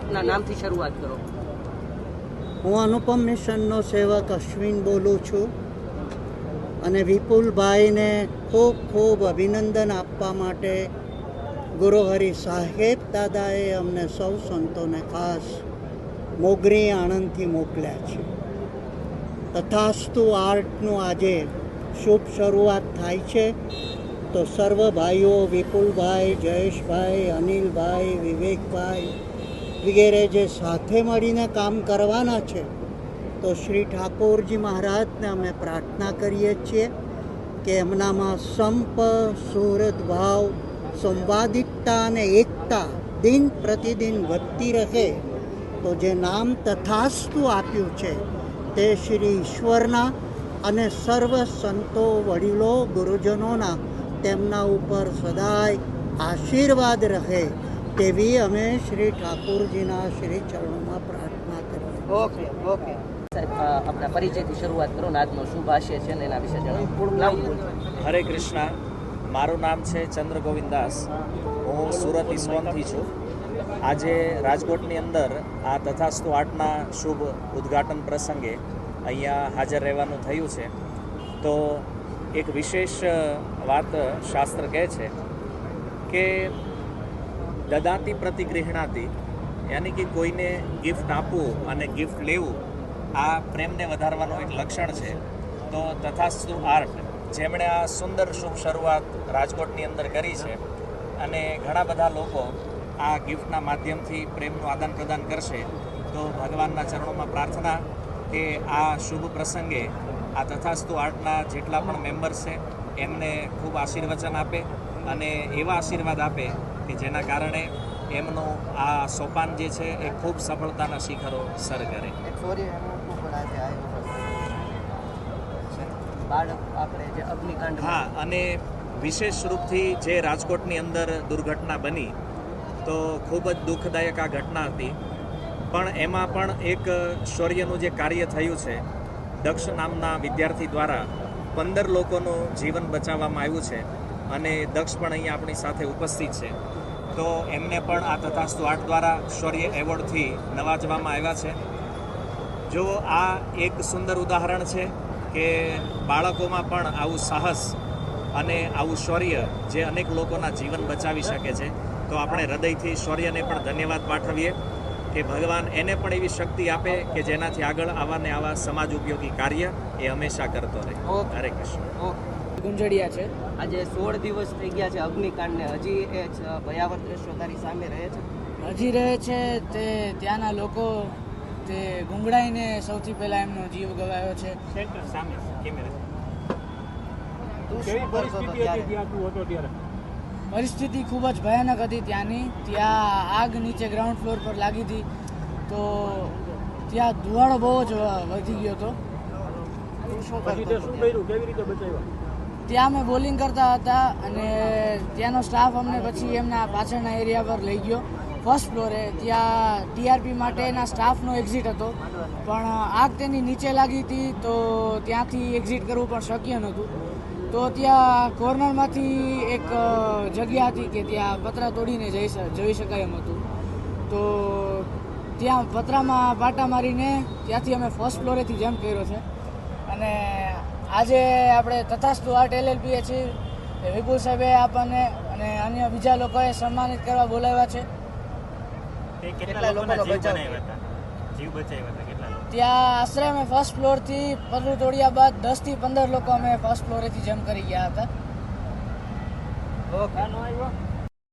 આપના નામથી શરૂઆત કરો. હું અનુપમ મિશનનો સેવક અશ્વિન બોલું છું અને વિપુલભાઈને ખૂબ ખૂબ અભિનંદન આપવા માટે ગુરુહરિ સાહેબ દાદાએ અમને સૌ સંતોને ખાસ મોગરી આણંદથી મોકલ્યા છે. તથાસ્તુ આર્ટનું આજે શુભ શરૂઆત થાય છે. તો સર્વ ભાઈઓ વિપુલભાઈ, જયેશભાઈ, અનિલભાઈ, વિવેકભાઈ વગેરે જે સાથે મળીને કામ કરવાના છે, તો શ્રી ઠાકોરજી મહારાજને અમે પ્રાર્થના કરીએ છીએ કે એમનામાં સંપ સુરત ભાવ, સંવાદિકતા અને એકતા દિન પ્રતિદિન વધતી રહે, તો જે નામ તથાસ્તુ આપ્યું છે, તે શ્રી ઈશ્વરના અને સર્વ સંતો વડીલો, ગુરુજનોના તેમના ઉપર સદાય આશીર્વાદ રહે. તેવી અમે શ્રી ઠાકોરજીના શ્રી ચરણોમાં પ્રાર્થના કરીએ. Okay okay. સાહેબ આપણા પરિચયથી શરૂઆત કરો ને આજનો છે ને એના વિશે જણાવો. હરે કૃષ્ણ. મારું નામ છે ચંદ્ર ગોવિંદાસ હું સુરત ઇસ્કોનથી છું. આજે રાજકોટની અંદર આ તથાસ્તુ આર્ટના શુભ ઉદ્ઘાટન પ્રસંગે અહીંયા હાજર રહેવાનું થયું છે. તો એક વિશેષ વાત શાસ્ત્ર કહે છે કે દદાતી પ્રતિગૃહણાતી, યાની કે કોઈને ગિફ્ટ આપવું અને ગિફ્ટ લેવું, આ પ્રેમને વધારવાનું એક લક્ષણ છે. તો તથાસ્તુ આર્ટ, જેમણે આ સુંદર શુભ શરૂઆત રાજકોટની અંદર કરી છે અને ઘણા બધા લોકો આ ગિફ્ટના માધ્યમથી પ્રેમનું આદાન પ્રદાન કરશે, તો ભગવાનના ચરણોમાં પ્રાર્થના કે આ શુભ પ્રસંગે આ તથાસ્તુ આર્ટના જેટલા પણ મેમ્બર્સ છે, એમને ખૂબ આશીર્વચન આપે અને એવા આશીર્વાદ આપે કે જેના કારણે એમનું આ સોપાન જે છે એ ખૂબ સફળતાના શિખરો સર કરે. હા અને વિશેષ રૂપથી જે રાજકોટની અંદર દુર્ઘટના બની તો ખૂબ જ દુઃખદાયક આ ઘટના હતી. પણ એમાં પણ એક શૌર્યનું જે કાર્ય થયું છે દક્ષ નામના વિદ્યાર્થી દ્વારા પંદર લોકોનું જીવન બચાવવામાં આવ્યું છે. અને દક્ષ પણ અહીંયા આપણી સાથે ઉપસ્થિત છે. તો એમને પણ આ તથાસ્તુ આર્ટ દ્વારા શૌર્ય એવોર્ડથી નવાજવામાં આવ્યા છે. જો આ એક સુંદર ઉદાહરણ છે કે બાળકોમાં પણ આવું સાહસ અને આવું શૌર્ય જે અનેક લોકોના જીવન બચાવી શકે છે તો આપણે હૃદયથી શૌર્યને પણ ધન્યવાદ પાઠવીએ કે ભગવાન એને પણ એવી શક્તિ આપે કે જેનાથી આગળ આવા ને આવા સમાજ ઉપયોગી કાર્ય એ હંમેશા કરતો રહે. હરે કૃષ્ણ. ઓકે. ગુંજડિયા છે. આજે સોળ દિવસ થઈ ગયા છે અગ્નિકાંડને. હજી એ ભયાવર ભયાવહ દ્રશ્યો તારી સામે રહે છે? હજી રહે છે તે ત્યાંના લોકો તે ગુંગળાઈને સૌથી પહેલા એમનો જીવ ગવાયો છે. સામે કેમેરા. પરિસ્થિતિ ખૂબ જ ભયાનક હતી ત્યાંની. ત્યાં આગ નીચે ગ્રાઉન્ડ ફ્લોર પર લાગી હતી. તો ત્યાં ધુવાળો બહુ જ વધી ગયો હતો. શું કર્યું? કેવી રીતે હતો ત્યાં અમે બોલિંગ કરતા હતા અને ત્યાંનો સ્ટાફ અમને પછી એમના પાછળના એરિયા પર લઈ ગયો. ફર્સ્ટ ફ્લોરે ત્યાં ટીઆરપી માટેના સ્ટાફનો એક્ઝિટ હતો. પણ આગ તેની નીચે લાગી હતી તો ત્યાંથી એક્ઝિટ કરવું પણ શક્ય નહોતું. તો ત્યાં કોર્નરમાંથી એક જગ્યા હતી કે ત્યાં પતરા તોડીને જઈ જઈ શકાય એમ હતું. તો ત્યાં પતરામાં પાટા મારીને ત્યાંથી અમે ફર્સ્ટ ફ્લોરેથી જમ્પ કર્યો છે. અને આજે આપણે તથાસ્તુ આર્ટ એલએલપી એ છીએ. વિપુલ સાહેબે આપણને અને અન્ય બીજા લોકોએ સન્માનિત કરવા બોલાવ્યા છે. કેટલા લોકોનો બચાવ થયો? જીવ બચાવ્યા હતા કેટલા ત્યાં આશરે અમે ફર્સ્ટ ફ્લોરથી પગલું તોડ્યા બાદ દસથી પંદર લોકો અમે ફર્સ્ટ ફ્લોરેથી જમ્પ કરી ગયા હતા. ઓકે.